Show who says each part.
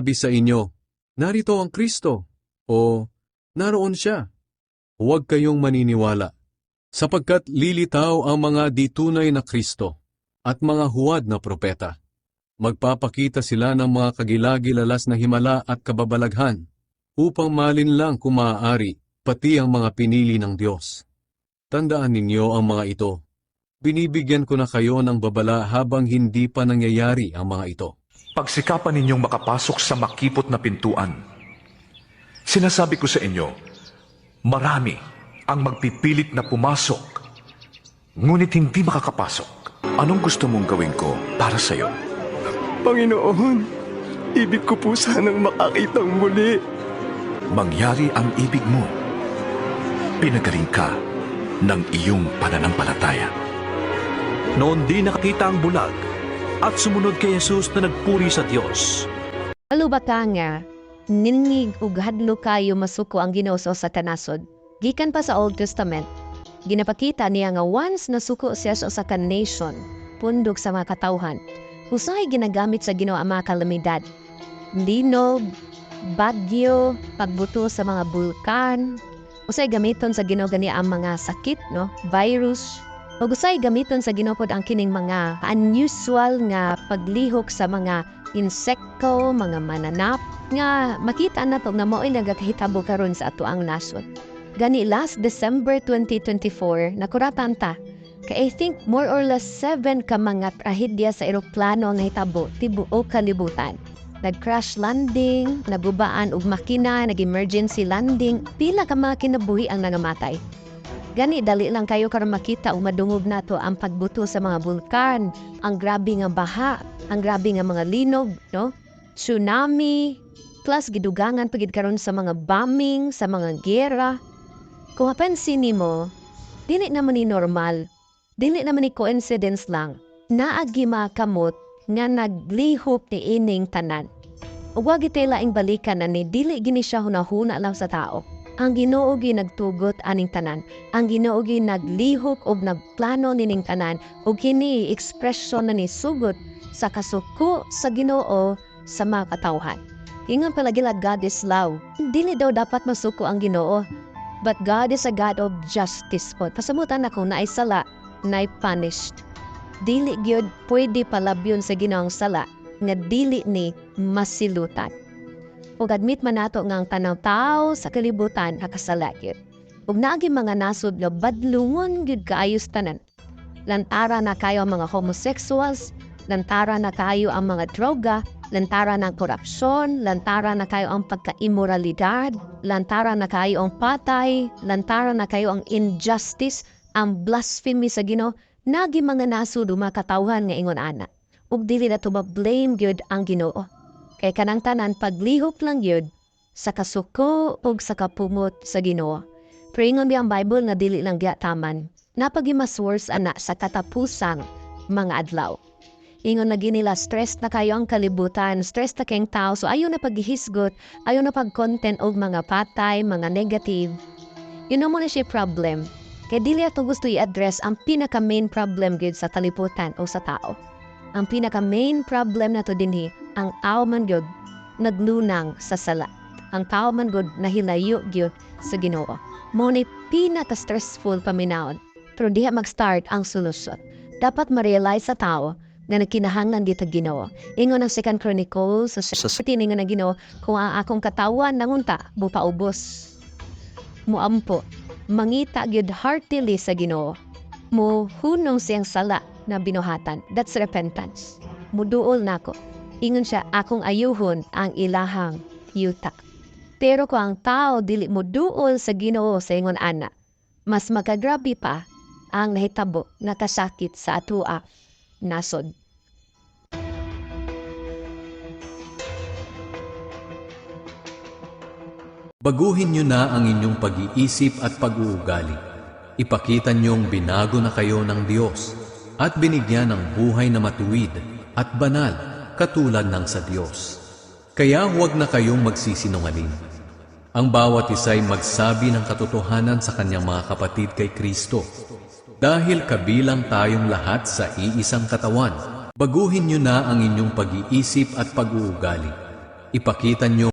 Speaker 1: Sabi sa inyo, narito ang Kristo, o naroon siya. Huwag kayong maniniwala, sapagkat lilitaw ang mga ditunay na Kristo at mga huwad na propeta. Magpapakita sila ng mga kagilagilalas na himala at kababalaghan upang malinlang kung maaari pati ang mga pinili ng Diyos. Tandaan ninyo ang mga ito. Binibigyan ko na kayo ng babala habang hindi pa nangyayari ang mga ito.
Speaker 2: Pagsikapan ninyong makapasok sa makipot na pintuan. Sinasabi ko sa inyo, marami ang magpipilit na pumasok, ngunit hindi makakapasok. Anong gusto mong gawin ko para sa'yo?
Speaker 3: Panginoon, ibig ko po sanang makakitang muli.
Speaker 2: Mangyari ang ibig mo. Pinagaling ka ng iyong pananampalataya.
Speaker 4: Noon di nakakita ang bulag at sumunod kay Jesus na nagpuri sa Diyos.
Speaker 5: Aluba ka nga, ningig ug hadlo kayo masuko ang Ginoo sa Satanasod. Gikan pa sa Old Testament, ginapakita niya nga once nasuko siya sa usa ka nation, pundok sa mga katawhan, usahay ginagamit sa Ginoo ang mga kalamidad. Linog, bagyo, pagbuto sa mga bulkan, usay gamiton sa Ginoo gani ang mga sakit, no? Virus, ug usay gamiton sa Ginoo pod ang kining mga unusual nga paglihok sa mga insekto, mga mananap, nga makita na to nga mao'y nagakahitabo karon sa ato ang nasod. Gani last December 2024, nakuratan ta, ka I think more or less seven ka mga trahedya sa eroplano ang nahitabo tibuok kalibutan. Nag-crash landing, nabubaan og makina, nag-emergency landing, pila ka mga kinabuhi ang nangamatay. Gani dali lang kayo karon makita ug madungog nato ang pagbuto sa mga bulkan, ang grabe nga baha, ang grabe nga mga linog, no? Tsunami, plus gidugangan pagid karon sa mga bombing, sa mga gera. Kung mapansin nimo, dili naman ni normal, dili naman ni coincidence lang, naagi makamot nga naglihop ni ining tanan. Ug wag itay laing balikan na ni dili gini siya hunahuna lang sa tao. Ang Ginoo gi nagtugot aning tanan. Ang Ginoo gi naglihok og nagplano nining tanan ug kini ekspresyon na ni sugot sa kasuko sa Ginoo sa mga katawhan. Ingon palagila God is love. Dili daw dapat masuko ang Ginoo. But God is a God of justice po. Pasamutan ako na ay sala, na ay punished. Dili gyud pwede palabyon sa Ginoong sala nga dili ni masilutan. Ug admit man nato nga ang tanang tao sa kalibutan nakasala gyud. Ug naagi mga nasod nga badlungon gyud kaayos tanan. Lantara na kayo ang mga homosexuals, lantara na kayo ang mga droga, lantara ng korupsyon, lantara na kayo ang pagkaimoralidad, lantara na kayo ang patay, lantara na kayo ang injustice, ang blasphemy sa Ginoo, nagi mga nasud makatawhan nga ingon ana. Ug dili na to blame gyud ang Ginoo. Kay kanang tanan paglihok lang gyud sa kasuko ug sa kapumot sa Ginoo. Pero ingon biya ang Bible nga dili lang giya taman. Napagimas worse ana sa katapusang mga adlaw. Ingon na ginila stress na kayo ang kalibutan, stress na kayong tao, so ayaw na paghihisgot, ayaw na pag-content og mga patay, mga negative. Yun mo na siya problem. Kaya dili ato gusto i-address ang pinaka-main problem gid sa kalibutan o sa tao. Ang pinaka-main problem na to dinhi, ang man gyud naglunang sa sala. Ang man gyud nahilayo gyud sa Ginoo. Mo ni pinaka-stressful paminaon. Pero diha mag-start ang solusyon. Dapat ma-realize sa tao nga nagkinahanglan dito Ginoo. Ingon ang Second Chronicles sa
Speaker 4: Sa-
Speaker 5: sa tiningon na Ginoo kung ang akong katawan nangunta bupaubos. Muampo, mangita gyud heartily sa Ginoo. Mo hunong siyang sala na binuhatan. That's repentance. Muduol nako. Ingon siya akong ayuhon ang ilahang yuta. Pero kung ang tao dili mo duol sa Ginoo sa ingon ana, mas makagrabe pa ang nahitabo nakasakit sa atua nasod.
Speaker 1: Baguhin niyo na ang inyong pag-iisip at pag-uugali. Ipakita niyong binago na kayo ng Diyos at binigyan ng buhay na matuwid at banal katulad ng sa Diyos. Kaya huwag na kayong magsisinungaling. Ang bawat isa'y magsabi ng katotohanan sa kanyang mga kapatid kay Kristo. Dahil kabilang tayong lahat sa iisang katawan, baguhin niyo na ang inyong pag-iisip at pag-uugali ipakita niyo